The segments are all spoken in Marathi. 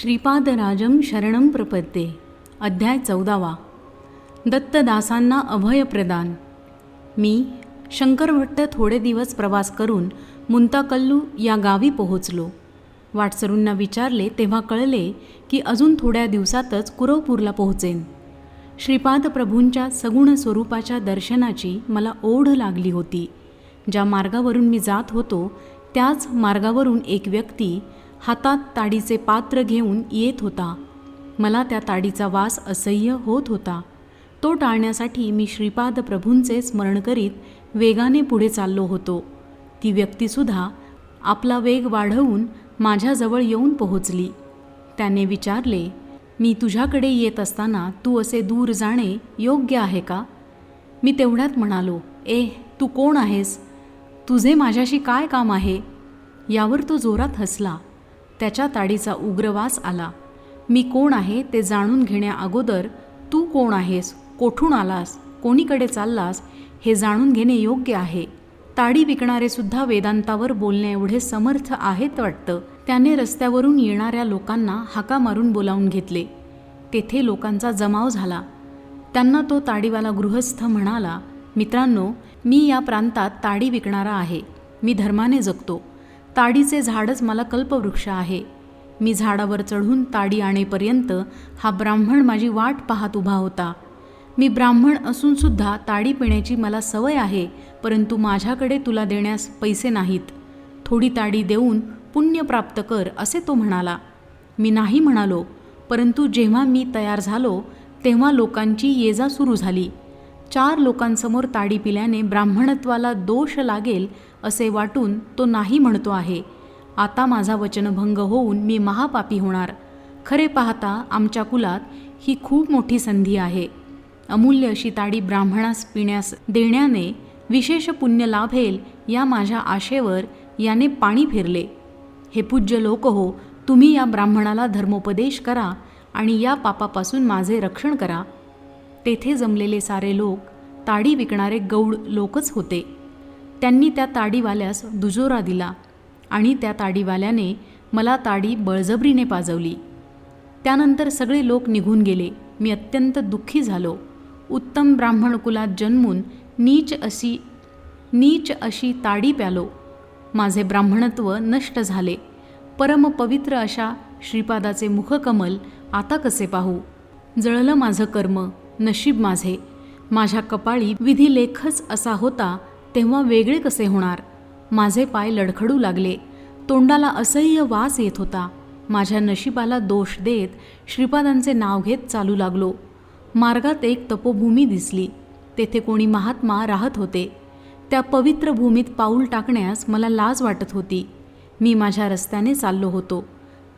श्रीपादराजम शरणम प्रपद्ये. अध्याय चौदावा. दत्तदासांना अभय प्रदान. मी शंकरभट्ट थोडे दिवस प्रवास करून मुंताकल्लू या गावी पोहोचलो. वाटसरूंना विचारले तेव्हा कळले की अजून थोड्या दिवसातच कुरवपूरला पोहोचेन. श्रीपाद प्रभूंच्या सगुण स्वरूपाच्या दर्शनाची मला ओढ लागली होती. ज्या मार्गावरून मी जात होतो त्याच मार्गावरून एक व्यक्ती हातात ताडीचे पात्र घेऊन येत होता. मला त्या ताडीचा वास असह्य होत होता. तो टाळण्यासाठी मी श्रीपाद प्रभूंचे स्मरण करीत वेगाने पुढे चाललो होतो. ती व्यक्तीसुद्धा आपला वेग वाढवून माझ्याजवळ येऊन पोहोचली. त्याने विचारले मी तुझ्याकडे येत असताना तू असे दूर जाणे योग्य आहे का? मी तेवढ्यात म्हणालो ए तू कोण आहेस? तुझे माझ्याशी काय काम आहे? यावर तो जोरात हसला. त्याच्या ताडीचा उग्रवास आला. मी कोण आहे ते जाणून घेण्याअगोदर तू कोण आहेस कोठून आलास कोणीकडे चाललास हे जाणून घेणे योग्य आहे. ताडी विकणारे सुद्धा वेदांतावर बोलण्या एवढे समर्थ आहेत वाटतं. त्याने रस्त्यावरून येणाऱ्या लोकांना हाका मारून बोलावून घेतले. तेथे लोकांचा जमाव झाला. त्यांना तो ताडीवाला गृहस्थ म्हणाला मित्रांनो मी या प्रांतात ताडी विकणारा आहे. मी धर्माने जगतो. ताडीचे झाडच मला कल्पवृक्ष आहे. मी झाडावर चढून ताडी आणेपर्यंत हा ब्राह्मण माझी वाट पाहत उभा होता. मी ब्राह्मण असूनसुद्धा ताडी पिण्याची मला सवय आहे परंतु माझ्याकडे तुला देण्यास पैसे नाहीत. थोडी ताडी देऊन पुण्य प्राप्त कर असे तो म्हणाला. मी नाही म्हणालो परंतु जेव्हा मी तयार झालो तेव्हा लोकांची येजा सुरू झाली. चार लोकांसमोर ताडी पिल्याने ब्राह्मणत्वाला दोष लागेल असे वाटून तो नाही म्हणतो आहे. आता माझा वचनभंग होऊन मी महापापी होणार. खरे पाहता आमच्या कुलात ही खूप मोठी संधी आहे. अमूल्य अशी ताडी ब्राह्मणास पिण्यास देण्याने विशेष पुण्य लाभेल या माझ्या आशेवर याने पाणी फिरले. हे पूज्य लोक हो तुम्ही या ब्राह्मणाला धर्मोपदेश करा आणि या पापापासून माझे रक्षण करा. तेथे जमलेले सारे लोक ताडी विकणारे गौड लोकच होते. त्यांनी त्या ताडीवाल्यास दुजोरा दिला आणि त्या ताडीवाल्याने मला ताडी बळजबरीने पाजवली. त्यानंतर सगळे लोक निघून गेले. मी अत्यंत दुःखी झालो. उत्तम ब्राह्मण कुलात जन्मून नीच अशी नीच अशी ताडी प्यालो. माझे ब्राह्मणत्व नष्ट झाले. परमपवित्र अशा श्रीपादाचे मुखकमल आता कसे पाहू? जळलं माझं कर्म नशीब माझे. माझ्या कपाळी विधी लेखच असा होता तेव्हा वेगळे कसे होणार? माझे पाय लडखडू लागले. तोंडाला असह्य वास येत होता. माझ्या नशिबाला दोष देत श्रीपादांचे नाव घेत चालू लागलो. मार्गात एक तपोभूमी दिसली. तेथे कोणी महात्मा राहत होते. त्या पवित्र भूमीत पाऊल टाकण्यास मला लाज वाटत होती. मी माझ्या रस्त्याने चाललो होतो.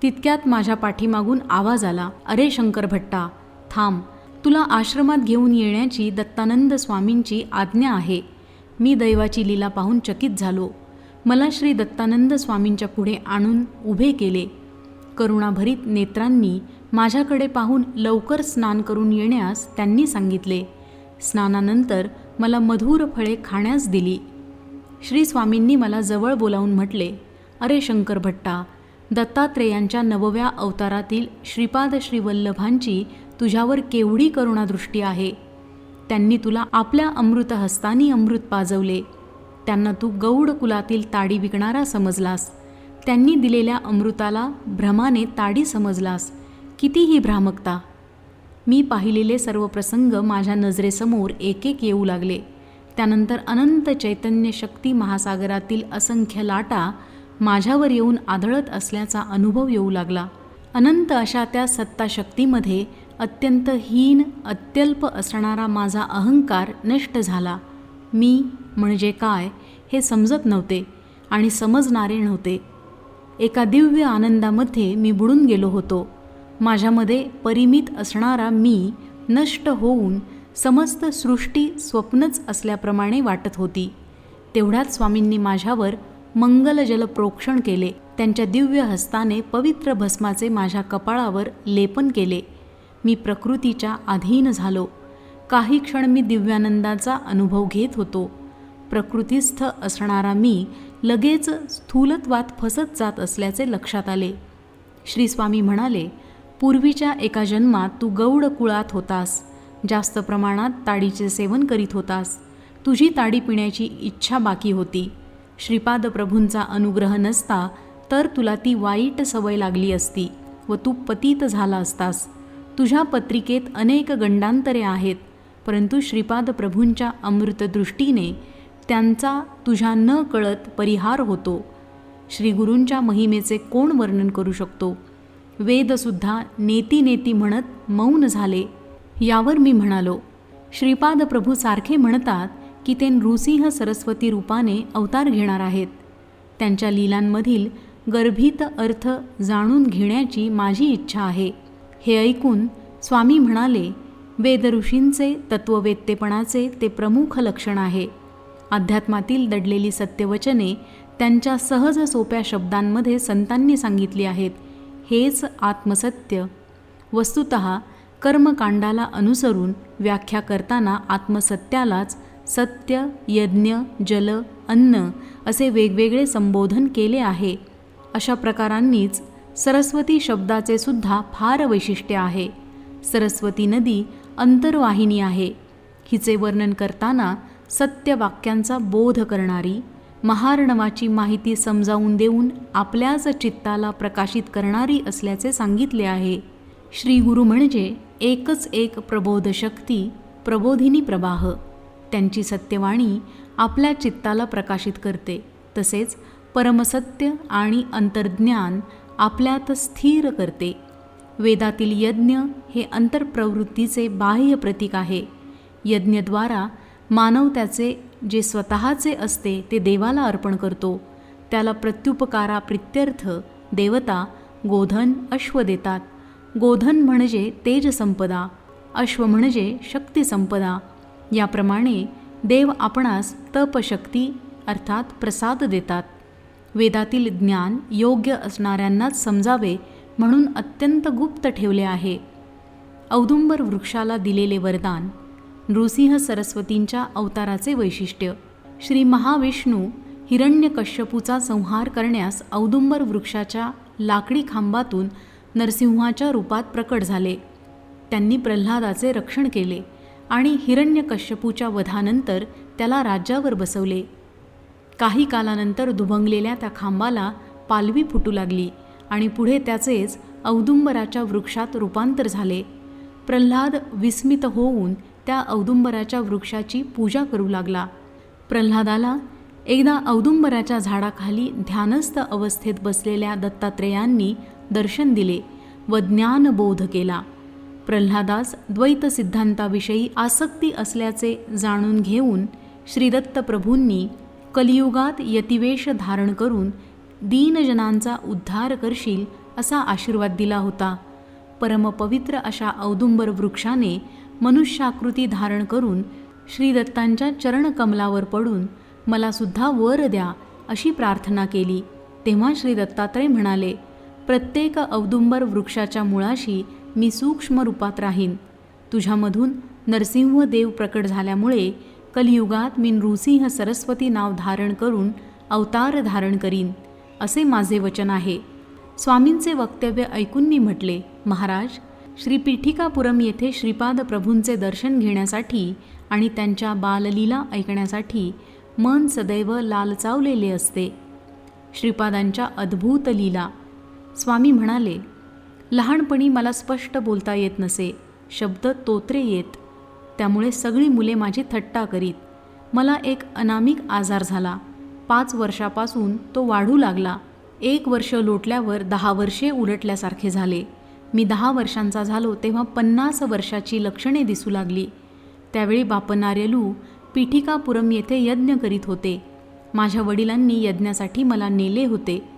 तितक्यात माझ्या पाठीमागून आवाज आला अरे शंकर भट्टा थांब. तुला आश्रमात घेऊन येण्याची दत्तानंद स्वामींची आज्ञा आहे. मी दैवाची लीला पाहून चकित झालो. मला श्री दत्तानंद स्वामींच्या पुढे आणून उभे केले. करुणाभरीत नेत्रांनी माझ्याकडे पाहून लवकर स्नान करून येण्यास त्यांनी सांगितले. स्नानानंतर मला मधुर फळे खाण्यास दिली. श्री स्वामींनी मला जवळ बोलावून म्हटले अरे शंकर भट्टा दत्तात्रेयांच्या नवव्या अवतारातील श्रीपाद श्रीवल्लभांची तुझ्यावर केवढी करुणादृष्टी आहे. त्यांनी तुला आपल्या अमृतहस्तानी अमृत पाजवले. त्यांना तू गौड कुलातील ताडी विकणारा समजलास. त्यांनी दिलेल्या अमृताला भ्रमाने ताडी समजलास. कितीही भ्रामकता. मी पाहिलेले सर्व प्रसंग माझ्या नजरेसमोर एक एक येऊ लागले. त्यानंतर अनंत चैतन्य शक्ती महासागरातील असंख्य लाटा माझ्यावर येऊन आदळत असल्याचा अनुभव येऊ लागला. अनंत अशा त्या सत्ताशक्तीमध्ये अत्यंत हीन अत्यल्प असणारा माझा अहंकार नष्ट झाला. मी म्हणजे काय हे समजत नव्हते आणि समजणारे नव्हते. एका दिव्य आनंदामध्ये मी बुडून गेलो होतो. माझ्यामध्ये परिमित असणारा मी नष्ट होऊन समस्त सृष्टी स्वप्नच असल्याप्रमाणे वाटत होती. तेवढ्यात स्वामींनी माझ्यावर मंगलजल प्रोक्षण केले. त्यांच्या दिव्य हस्ताने पवित्र भस्माचे माझ्या कपाळावर लेपन केले. मी प्रकृतीच्या अधीन झालो. काही क्षण मी दिव्यानंदाचा अनुभव घेत होतो. प्रकृतीस्थ असणारा मी लगेच स्थूलत्वात फसत जात असल्याचे लक्षात आले. श्री स्वामी म्हणाले पूर्वीच्या एका जन्मात तू गौड कुळात होतास. जास्त प्रमाणात ताडीचे सेवन करीत होतास. तुझी ताडी पिण्याची इच्छा बाकी होती. श्रीपाद प्रभूंचा अनुग्रह नसता तर तुला ती वाईट सवय लागली असती व तू पतीत झाला असतास. तुझ्या पत्रिकेत अनेक गंडांतरे आहेत परंतु श्रीपाद प्रभूंच्या अमृतदृष्टीने त्यांचा तुझ्या न कळत परिहार होतो. श्रीगुरूंच्या महिमेचे कोण वर्णन करू शकतो? वेदसुद्धा नेती नेती म्हणत मौन झाले यावर मी म्हणालो. श्रीपाद प्रभू सारखे म्हणतात की ते नृसिंह सरस्वती रूपाने अवतार घेणार आहेत. त्यांच्या लीलांमधील गर्भित अर्थ जाणून घेण्याची माझी इच्छा आहे. हे ऐकून स्वामी म्हणाले वेदऋषींचे तत्ववेत्तेपणाचे ते प्रमुख लक्षण आहे. अध्यात्मातील दडलेली सत्यवचने त्यांच्या सहज सोप्या शब्दांमध्ये संतांनी सांगितली आहेत. हेच आत्मसत्य. वस्तुत कर्मकांडाला अनुसरून व्याख्या करताना आत्मसत्यालाच सत्य यज्ञ जल अन्न असे वेगवेगळे संबोधन केले आहे. अशा प्रकारांनीच सरस्वती शब्दाचे सुद्धा फार वैशिष्ट्य आहे. सरस्वती नदी अंतर्वाहिनी आहे. हिचे वर्णन करताना सत्य वाक्यांचा बोध करणारी महारणवाची माहिती समजावून देऊन आपल्याच चित्ताला प्रकाशित करणारी असल्याचे सांगितले आहे. श्री गुरु म्हणजे एकच एक प्रबोध शक्ती प्रबोधिनी प्रवाह. त्यांची सत्यवाणी आपल्या चित्ताला प्रकाशित करते. तसेच परमसत्य आणि अंतर्ज्ञान आपल्यात स्थिर करते. वेदातील यज्ञ हे अंतर्प्रवृत्तीचे बाह्य प्रतीक आहे. यज्ञद्वारा मानव त्याचे जे स्वतःचे असते ते देवाला अर्पण करतो. त्याला प्रत्युपकारा प्रित्यर्थ देवता गोधन अश्व देतात. गोधन म्हणजे तेजसंपदा अश्व म्हणजे शक्तिसंपदा. याप्रमाणे देव आपणास तपशक्ती अर्थात प्रसाद देतात. वेदातील ज्ञान योग्य असणाऱ्यांनाच समजावे म्हणून अत्यंत गुप्त ठेवले आहे. औदुंबर वृक्षाला दिलेले वरदान नृसिंह सरस्वतींच्या अवताराचे वैशिष्ट्य. श्री महाविष्णू हिरण्यकश्यपूचा संहार करण्यास औदुंबर वृक्षाच्या लाकडी खांबातून नरसिंहाच्या रूपात प्रकट झाले. त्यांनी प्रल्हादाचे रक्षण केले आणि हिरण्यकश्यपूच्या वधानंतर त्याला राज्यावर बसवले. काही कालानंतर दुभंगलेल्या त्या खांबाला पालवी फुटू लागली आणि पुढे त्याचेच औदुंबराच्या वृक्षात रूपांतर झाले. प्रल्हाद विस्मित होऊन त्या औदुंबराच्या वृक्षाची पूजा करू लागला. प्रल्हादाला एकदा औदुंबराच्या झाडाखाली ध्यानस्थ अवस्थेत बसलेल्या दत्तात्रेयांनी दर्शन दिले व ज्ञानबोध केला. प्रल्हादास द्वैत सिद्धांताविषयी आसक्ती असल्याचे जाणून घेऊन श्रीदत्त प्रभूंनी कलियुगात यतिवेश धारण करून दीनजनांचा उद्धार करशील असा आशीर्वाद दिला होता. परमपवित्र अशा औदुंबर वृक्षाने मनुष्याकृती धारण करून श्रीदत्तांच्या चरणकमलावर पडून मला सुद्धा वर द्या अशी प्रार्थना केली. तेव्हा श्री दत्तात्रय म्हणाले प्रत्येक औदुंबर वृक्षाच्या मुळाशी मी सूक्ष्म रूपात राहीन. तुझ्यामधून नरसिंह देव प्रकट झाल्यामुळे कलियुगात मी नृसिंह सरस्वती नाव धारण करून अवतार धारण करीन असे माझे वचन आहे. स्वामींचे वक्तव्य ऐकून मी म्हटले महाराज श्री पीठिकापुरम येथे श्रीपाद प्रभूंचे दर्शन घेण्यासाठी आणि त्यांच्या बाललीला ऐकण्यासाठी मन सदैव लालचावलेले असते. श्रीपादांच्या अद्भुत लीला. स्वामी म्हणाले लहानपणी मला स्पष्ट बोलता येत नसे शब्द तोत्रे येत. त्यामुळे सगळी मुले माझी थट्टा करीत. मला एक अनामिक आजार झाला. पाच वर्षापासून तो वाढू लागला. एक वर्ष लोटल्यावर दहा वर्षे उलटल्यासारखे झाले. मी दहा वर्षांचा झालो तेव्हा पन्नास वर्षाची लक्षणे दिसू लागली. त्यावेळी बापनार्यलू पीठिकापुरम येथे यज्ञ करीत होते. माझ्या वडिलांनी यज्ञासाठी मला नेले होते.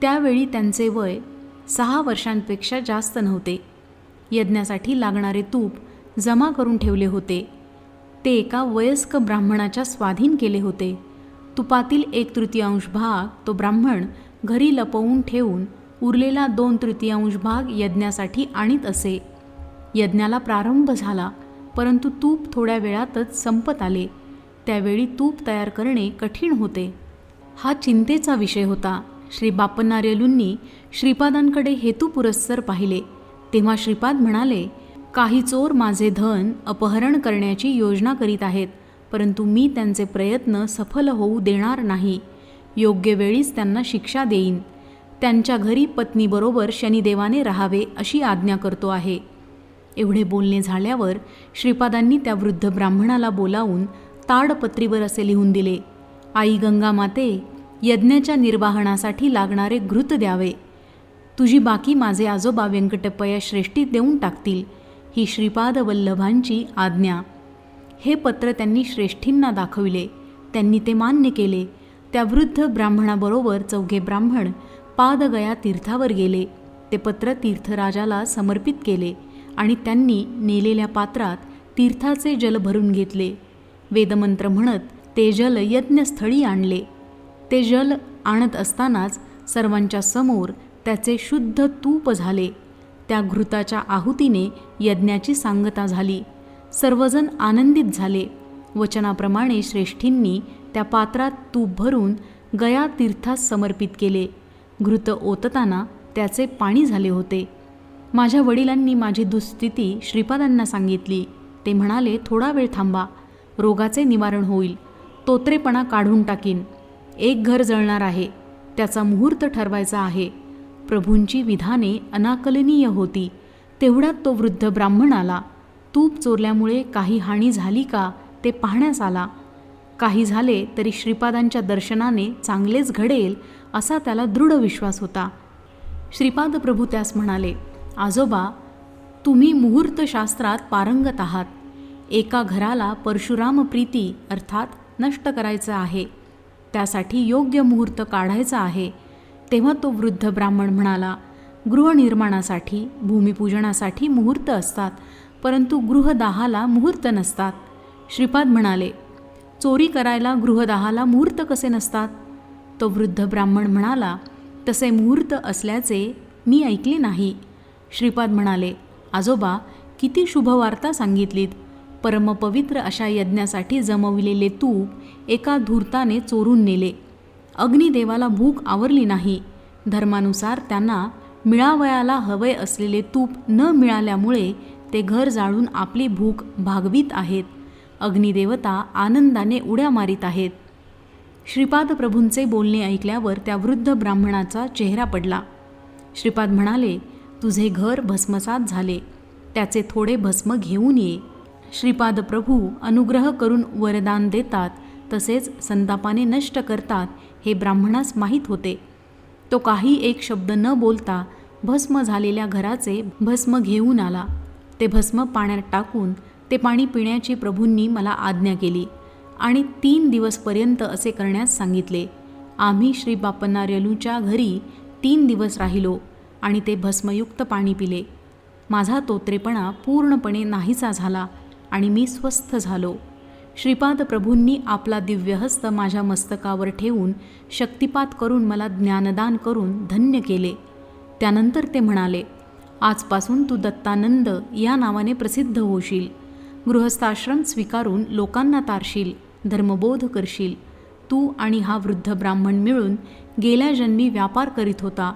त्यावेळी त्यांचे वय सहा वर्षांपेक्षा जास्त नव्हते. यज्ञासाठी लागणारे तूप जमा करून ठेवले होते. ते एका वयस्क ब्राह्मणाच्या स्वाधीन केले होते. तुपातील एक तृतीयांश भाग तो ब्राह्मण घरी लपवून ठेवून उरलेला दोन तृतीयांश भाग यज्ञासाठी आणीत असे. यज्ञाला प्रारंभ झाला परंतु तूप थोड्या वेळातच संपत आले. त्यावेळी तूप तयार करणे कठीण होते. हा चिंतेचा विषय होता. श्री बापन्नार्यलूंनी श्रीपादांकडे हेतुपुरस्सर पाहिले. तेव्हा श्रीपाद म्हणाले काही चोर माझे धन अपहरण करण्याची योजना करीत आहेत परंतु मी त्यांचे प्रयत्न सफल होऊ देणार नाही. योग्य वेळीच त्यांना शिक्षा देईन. त्यांच्या घरी पत्नीबरोबर शनिदेवाने राहावे अशी आज्ञा करतो आहे. एवढे बोलणे झाल्यावर श्रीपादांनी त्या वृद्ध ब्राह्मणाला बोलावून ताडपत्रीवर असे लिहून दिले आई गंगा माते यज्ञाच्या निर्वाहणासाठी लागणारे घृत द्यावे. तुझी बाकी माझे आजोबा व्यंकटप्पया श्रेष्ठीत देऊन टाकतील. ही श्रीपाद वल्लभांची आज्ञा. हे पत्र त्यांनी श्रेष्ठींना दाखविले. त्यांनी ते मान्य केले. त्या वृद्ध ब्राह्मणाबरोबर चौघे ब्राह्मण पादगया तीर्थावर गेले. ते पत्र तीर्थराजाला समर्पित केले आणि त्यांनी नेलेल्या पात्रात तीर्थाचे जल भरून घेतले. वेदमंत्र म्हणत ते जल यज्ञस्थळी आणले. ते जल आणत असतानाच सर्वांच्या समोर त्याचे शुद्ध तूप झाले. त्या घृताच्या आहुतीने यज्ञाची सांगता झाली. सर्वजण आनंदित झाले. वचनाप्रमाणे श्रेष्ठींनी त्या पात्रात तूप भरून गया तीर्थास समर्पित केले. घृत ओतताना त्याचे पाणी झाले होते. माझ्या वडिलांनी माझी दुःस्थिती श्रीपादांना सांगितली. ते म्हणाले थोडा वेळ थांबा. रोगाचे निवारण होईल. तोत्रेपणा काढून टाकीन. एक घर जळणार आहे. त्याचा मुहूर्त ठरवायचा आहे. प्रभूंची विधाने अनाकलनीय होती. तेवढ्यात तो वृद्ध ब्राह्मण आला. तूप चोरल्यामुळे काही हानी झाली का ते पाहण्यास आला. काही झाले तरी श्रीपादांच्या दर्शनाने चांगलेच घडेल असा त्याला दृढ विश्वास होता. श्रीपाद प्रभू त्यास म्हणाले आजोबा तुम्ही मुहूर्तशास्त्रात पारंगत आहात. एका घराला परशुराम प्रीती अर्थात नष्ट करायचं आहे. त्यासाठी योग्य मुहूर्त काढायचा आहे. तेव्हा तो वृद्ध ब्राह्मण म्हणाला गृहनिर्माणासाठी भूमिपूजनासाठी मुहूर्त असतात परंतु गृहदाहाला मुहूर्त नसतात. श्रीपाद म्हणाले चोरी करायला गृहदाहाला मुहूर्त कसे नसतात? तो वृद्ध ब्राह्मण म्हणाला तसे मुहूर्त असल्याचे मी ऐकले नाही. श्रीपाद म्हणाले आजोबा किती शुभवार्ता सांगितलीत. परमपवित्र अशा यज्ञासाठी जमविलेले तूप एका धूर्ताने चोरून नेले. अग्निदेवाला भूक आवरली नाही. धर्मानुसार त्यांना मिळावयाला हवे असलेले तूप न मिळाल्यामुळे ते घर जाळून आपली भूक भागवीत आहेत. अग्निदेवता आनंदाने उड्या मारीत आहेत. श्रीपाद प्रभूंचे बोलणे ऐकल्यावर त्या वृद्ध ब्राह्मणाचा चेहरा पडला. श्रीपाद म्हणाले तुझे घर भस्मसात झाले. त्याचे थोडे भस्म घेऊन ये. श्रीपाद प्रभू अनुग्रह करून वरदान देतात तसेच संतापाने नष्ट करतात हे ब्राह्मणास माहीत होते. तो काही एक शब्द न बोलता भस्म झालेल्या घराचे भस्म घेऊन आला. ते भस्म पाण्यात टाकून ते पाणी पिण्याची प्रभूंनी मला आज्ञा केली आणि तीन दिवसपर्यंत असे करण्यास सांगितले. आम्ही श्री बापन्नार्यलूच्या घरी तीन दिवस राहिलो आणि ते भस्मयुक्त पाणी पिले. माझा तोत्रेपणा पूर्णपणे नाहीसा झाला आणि मी स्वस्थ झालो. श्रीपाद प्रभूंनी आपला दिव्यहस्त माझ्या मस्तकावर ठेवून शक्तिपात करून मला ज्ञानदान करून धन्य केले. त्यानंतर ते म्हणाले आजपासून तू दत्तानंद या नावाने प्रसिद्ध होशील. गृहस्थाश्रम स्वीकारून लोकांना तारशील धर्मबोध करशील. तू आणि हा वृद्ध ब्राह्मण मिळून गेल्या जन्मी व्यापार करीत होता.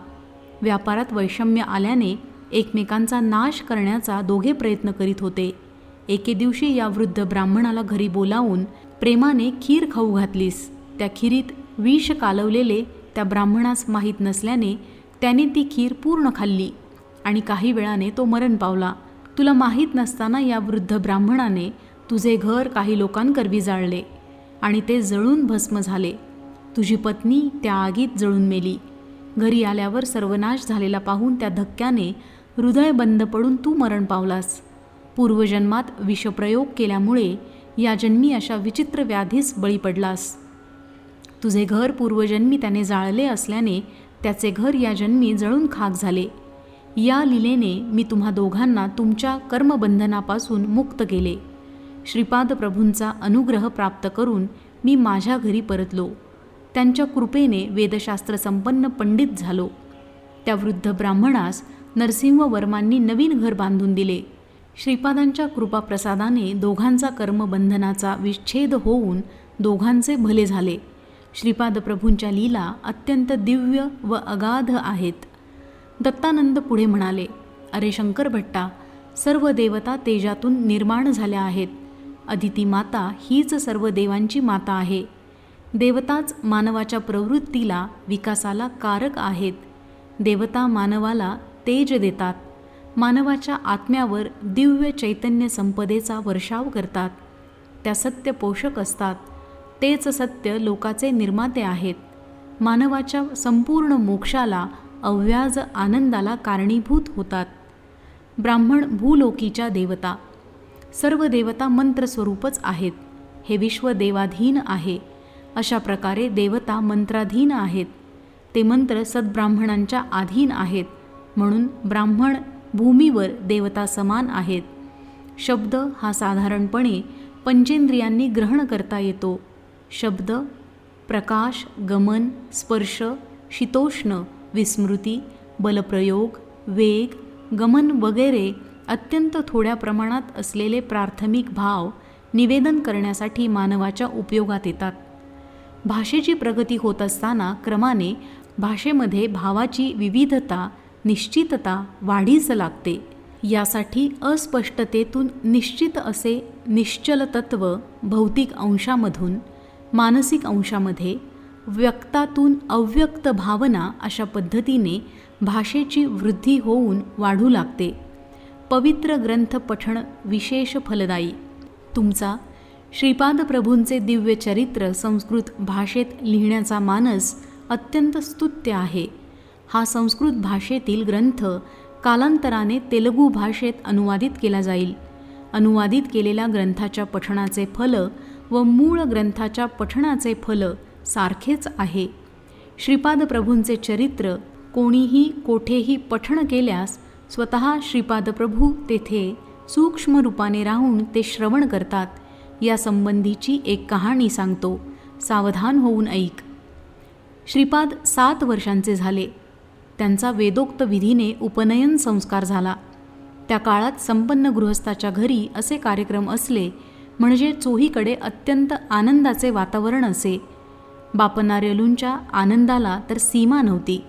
व्यापारात वैषम्य आल्याने एकमेकांचा नाश करण्याचा दोघे प्रयत्न करीत होते. एके दिवशी या वृद्ध ब्राह्मणाला घरी बोलावून प्रेमाने खीर खाऊ घातलीस. त्या खिरीत विष कालवलेले त्या ब्राह्मणास माहीत नसल्याने त्याने ती खीर पूर्ण खाल्ली आणि काही वेळाने तो मरण पावला. तुला माहीत नसताना या वृद्ध ब्राह्मणाने तुझे घर काही लोकांकरवी जाळले आणि ते जळून भस्म झाले. तुझी पत्नी त्या आगीत जळून मेली. घरी आल्यावर सर्वनाश झालेला पाहून त्या धक्क्याने हृदय बंद पडून तू मरण पावलास. पूर्वजन्मात विषप्रयोग केल्यामुळे या जन्मी अशा विचित्र व्याधीस बळी पडलास. तुझे घर पूर्वजन्मी त्याने जाळले असल्याने त्याचे घर या जन्मी जळून खाक झाले. या लिलेने मी तुम्हा दोघांना तुमच्या कर्मबंधनापासून मुक्त केले. श्रीपाद प्रभूंचा अनुग्रह प्राप्त करून मी माझ्या घरी परतलो. त्यांच्या कृपेने वेदशास्त्र संपन्न पंडित झालो. त्या वृद्ध ब्राह्मणास नरसिंहवर्मांनी नवीन घर बांधून दिले. श्रीपादांच्या कृपाप्रसादाने दोघांचा कर्मबंधनाचा विच्छेद होऊन दोघांचे भले झाले. श्रीपाद प्रभूंच्या लीला अत्यंत दिव्य व अगाध आहेत. दत्तानंद पुढे म्हणाले अरे शंकर भट्टा सर्व देवता तेजातून निर्माण झाल्या आहेत. अदिती माता हीच सर्व देवांची माता आहे. देवताच मानवाच्या प्रवृत्तीला विकासाला कारक आहेत. देवता मानवाला तेज देतात. मानवाच्या आत्म्यावर दिव्य चैतन्य संपदेचा वर्षाव करतात. त्या सत्य पोषक असतात. तेच सत्य लोकाचे निर्माते आहेत. मानवाच्या संपूर्ण मोक्षाला अव्याज आनंदाला कारणीभूत होतात. ब्राह्मण भूलोकीच्या देवता. सर्व देवता मंत्रस्वरूपच आहेत. हे विश्व देवाधीन आहे. अशा प्रकारे देवता मंत्राधीन आहेत. ते मंत्र सद्ब्राह्मणांच्या अधीन आहेत. म्हणून ब्राह्मण भूमीवर देवता समान आहेत. शब्द हा साधारणपणे पंचेंद्रियांनी ग्रहण करता येतो. शब्द प्रकाश गमन स्पर्श शीतोष्ण विस्मृती बलप्रयोग वेग गमन वगैरे अत्यंत थोड्या प्रमाणात असलेले प्राथमिक भाव निवेदन करण्यासाठी मानवाच्या उपयोगात येतात. भाषेची प्रगती होत असताना क्रमाने भाषेमध्ये भावाची विविधता निश्चितता वाढीस लागते. यासाठी अस्पष्टतेतून निश्चित असे निश्चल तत्व भौतिक अंशामधून मानसिक अंशामध्ये व्यक्तातून अव्यक्त भावना अशा पद्धतीने भाषेची वृद्धी होऊन वाढू लागते. पवित्र ग्रंथ पठण विशेष फलदायी. तुमचा श्रीपाद प्रभूंचे दिव्य चरित्र संस्कृत भाषेत लिहिण्याचा मानस अत्यंत स्तुत्य आहे. हा संस्कृत भाषेतील ग्रंथ कालांतराने तेलगू भाषेत अनुवादित केला जाईल. अनुवादित केलेल्या ग्रंथाच्या पठणाचे फल व मूळ ग्रंथाच्या पठणाचे फल सारखेच आहे. श्रीपाद प्रभूंचे चरित्र कोणीही कोठेही पठण केल्यास स्वतः श्रीपाद प्रभू तेथे सूक्ष्म रूपाने राहून ते श्रवण करतात. या संबंधीची एक कहाणी सांगतो. सावधान होऊन ऐक. श्रीपाद सात वर्षांचे झाले. त्यांचा वेदोक्त विधीने उपनयन संस्कार झाला. त्या काळात संपन्न गृहस्थाच्या घरी असे कार्यक्रम असले म्हणजे चोहीकडे अत्यंत आनंदाचे वातावरण असे. बापनार्यलूंच्या आनंदाला तर सीमा नव्हती.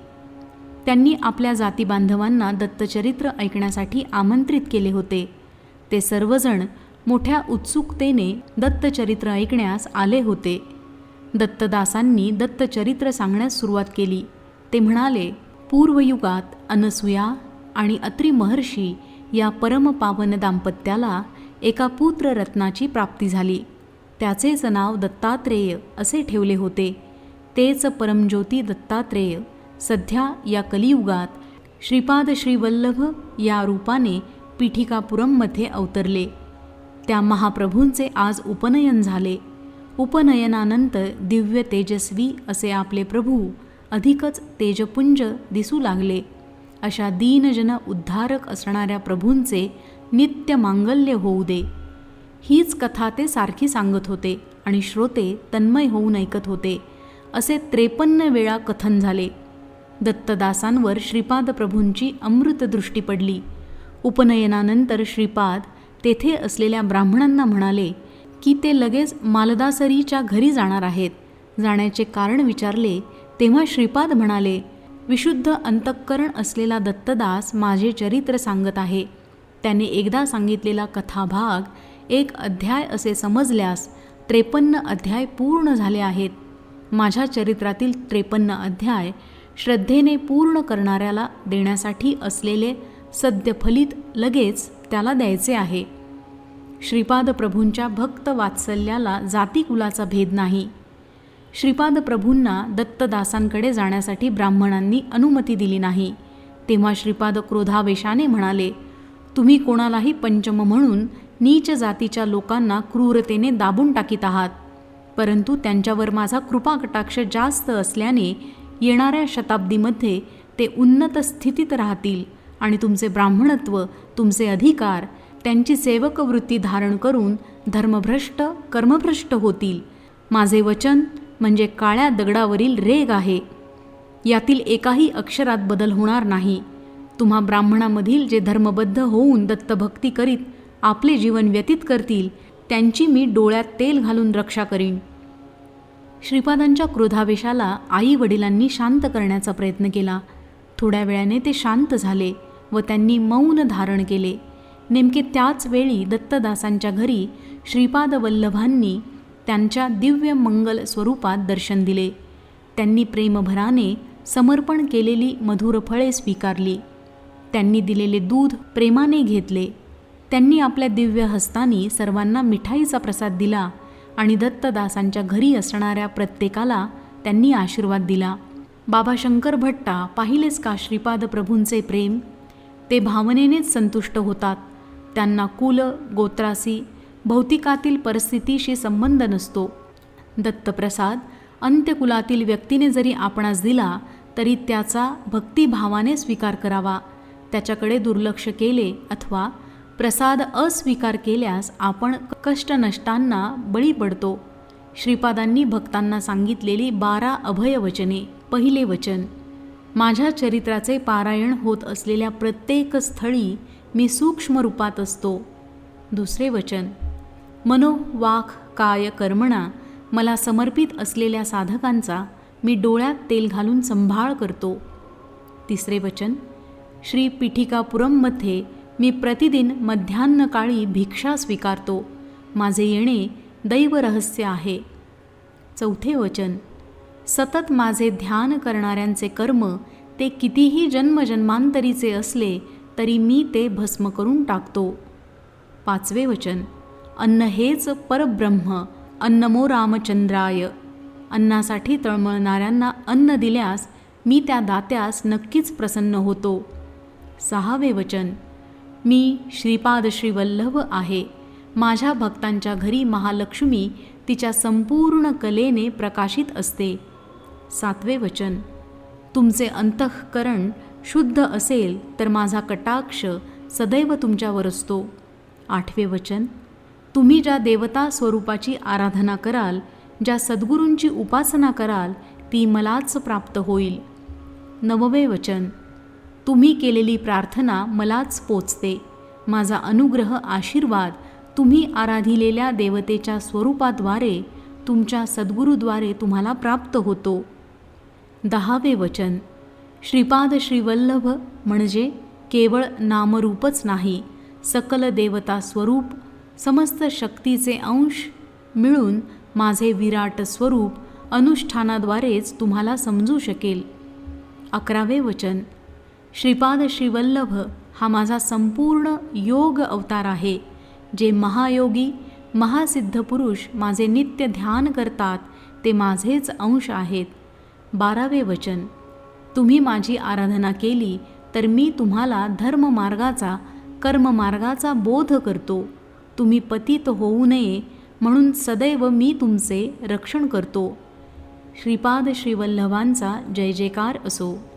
त्यांनी आपल्या जातीबांधवांना दत्तचरित्र ऐकण्यासाठी आमंत्रित केले होते. ते सर्वजण मोठ्या उत्सुकतेने दत्तचरित्र ऐकण्यास आले होते. दत्तदासांनी दत्तचरित्र सांगण्यास सुरुवात केली. ते म्हणाले पूर्वयुगात अनसुया आणि अत्री महर्षी या परमपावन दाम्पत्याला एका पुत्ररत्नाची प्राप्ती झाली. त्याचेच नाव दत्तात्रेय असे ठेवले होते. तेच परमज्योती दत्तात्रेय सध्या या कलियुगात श्रीपाद श्रीवल्लभ या रूपाने पीठिकापुरममध्ये अवतरले. त्या महाप्रभूंचे आज उपनयन झाले. उपनयनानंतर दिव्य तेजस्वी असे आपले प्रभू अधिकच तेजपुंज दिसू लागले. अशा दीनजन उद्धारक असणाऱ्या प्रभूंचे नित्य मांगल्य होऊ दे. हीच कथा ते सारखी सांगत होते आणि श्रोते तन्मय होऊन ऐकत होते. असे त्रेपन्न वेळा कथन झाले. दत्तदासांवर श्रीपाद प्रभूंची अमृतदृष्टी पडली. उपनयनानंतर श्रीपाद तेथे असलेल्या ब्राह्मणांना म्हणाले की ते लगेच मालदासरीच्या घरी जाणार आहेत. जाण्याचे कारण विचारले तेव्हा श्रीपाद म्हणाले विशुद्ध अंतःकरण असलेला दत्तदास माझे चरित्र सांगत आहे. त्याने एकदा सांगितलेला कथाभाग एक अध्याय असे समजल्यास त्रेपन्न अध्याय पूर्ण झाले आहेत. माझ्या चरित्रातील त्रेपन्न अध्याय श्रद्धेने पूर्ण करणाऱ्याला देण्यासाठी असलेले सद्यफलित लगेच त्याला द्यायचे आहे. श्रीपाद प्रभूंच्या भक्त वात्सल्याला जातीकुलाचा भेद नाही. श्रीपाद प्रभूंना दत्तदासांकडे जाण्यासाठी ब्राह्मणांनी अनुमती दिली नाही. तेव्हा श्रीपाद क्रोधावेशाने म्हणाले तुम्ही कोणालाही पंचम म्हणून नीच जातीच्या लोकांना क्रूरतेने दाबून टाकीत आहात. परंतु त्यांच्यावर माझा कृपा कटाक्ष जास्त असल्याने येणाऱ्या शताब्दीमध्ये ते उन्नत स्थितीत राहतील आणि तुमचे ब्राह्मणत्व तुमचे अधिकार त्यांची सेवकवृत्ती धारण करून धर्मभ्रष्ट कर्मभ्रष्ट होतील. माझे वचन म्हणजे काळ्या दगडावरील रेग आहे. यातील एकाही अक्षरात बदल होणार नाही. तुम्हा ब्राह्मणामधील जे धर्मबद्ध होऊन दत्तभक्ती करीत आपले जीवन व्यतीत करतील त्यांची मी डोळ्यात तेल घालून रक्षा करीन. श्रीपादांच्या क्रोधावेशाला आई वडिलांनी शांत करण्याचा प्रयत्न केला. थोड्या वेळाने ते शांत झाले व त्यांनी मौन धारण केले. नेमके त्याच वेळी दत्तदासांच्या घरी श्रीपाद वल्लभांनी त्यांच्या दिव्य मंगल स्वरूपात दर्शन दिले. त्यांनी प्रेमभराने समर्पण केलेली मधुर फळे स्वीकारली. त्यांनी दिलेले दूध प्रेमाने घेतले. त्यांनी आपल्या दिव्य हस्तानी सर्वांना मिठाईचा प्रसाद दिला आणि दत्तदासांच्या घरी असणाऱ्या प्रत्येकाला त्यांनी आशीर्वाद दिला. बाबा शंकर भट्टा पाहिलेच का श्रीपाद प्रभूंचे प्रेम? ते भावनेनेच संतुष्ट होतात. त्यांना कुल गोत्रासी भौतिकातील परिस्थितीशी संबंध नसतो. दत्तप्रसाद अंत्यकुलातील व्यक्तीने जरी आपणास दिला तरी त्याचा भक्तिभावाने स्वीकार करावा. त्याच्याकडे दुर्लक्ष केले अथवा प्रसाद अस्वीकार केल्यास आपण कष्टनष्टांना बळी पडतो. श्रीपादांनी भक्तांना सांगितलेली बारा अभयवचने पहिले वचन. माझ्या चरित्राचे पारायण होत असलेल्या प्रत्येक स्थळी मी सूक्ष्म रूपात असतो. दुसरे वचन. मनो वाक काय कर्मणा मला समर्पित असलेल्या साधकांचा मी डोळ्यात तेल घालून संभाळ करतो. तिसरे वचन श्री पीठिकापुरममध्ये मी प्रतिदिन मध्यान्हकाळी भिक्षा स्वीकारतो. माझे येणे दैवरहस्य आहे. चौथे वचन सतत माझे ध्यान करणाऱ्यांचे कर्म ते कितीही जन्मजन्मांतरीचे असले तरी मी ते भस्म करून टाकतो. पाचवे वचन अन्न हेच परब्रह्म अन्नमो रामचंद्राय. अन्नासाठी तळमळणाऱ्यांना अन्न दिल्यास मी त्या दात्यास नक्कीच प्रसन्न होतो. सहावे वचन. मी श्रीपाद श्रीवल्लभ आहे. माझ्या भक्तांच्या घरी महालक्ष्मी तिच्या संपूर्ण कलेने प्रकाशित असते. सातवे वचन. तुमचे अंतःकरण शुद्ध असेल तर माझा कटाक्ष सदैव तुमच्यावर असतो. आठवे वचन. तुम्ही ज्या देवता स्वरूपाची आराधना कराल ज्या सद्गुरूंची उपासना कराल ती मलाच प्राप्त होईल. नववे वचन. तुम्ही केलेली प्रार्थना मलाच पोचते. माझा अनुग्रह आशीर्वाद तुम्ही आराधिलेल्या देवतेच्या स्वरूपाद्वारे तुमच्या सद्गुरूद्वारे तुम्हाला प्राप्त होतो. दहावे वचन. श्रीपाद श्रीवल्लभ म्हणजे केवळ नामरूपच नाही सकल देवता स्वरूप समस्त शक्तीचे अंश मिळून माझे विराट स्वरूप अनुष्ठानाद्वारेच तुम्हाला समजू शकेल. अकरावे वचन. श्रीपाद श्रीवल्लभ हा माझा संपूर्ण योग अवतार आहे जे महायोगी महासिद्ध पुरुष माझे नित्य ध्यान करतात ते माझेच अंश आहेत. बारावे वचन. तुम्ही माझी आराधना केली तर मी तुम्हाला धर्ममार्गाचा कर्ममार्गाचा बोध करतो. तुम्ही पतित होऊ नये म्हणून सदैव मी तुमचे रक्षण करतो. श्रीपाद श्रीवल्लभांचा जय जयकार असो.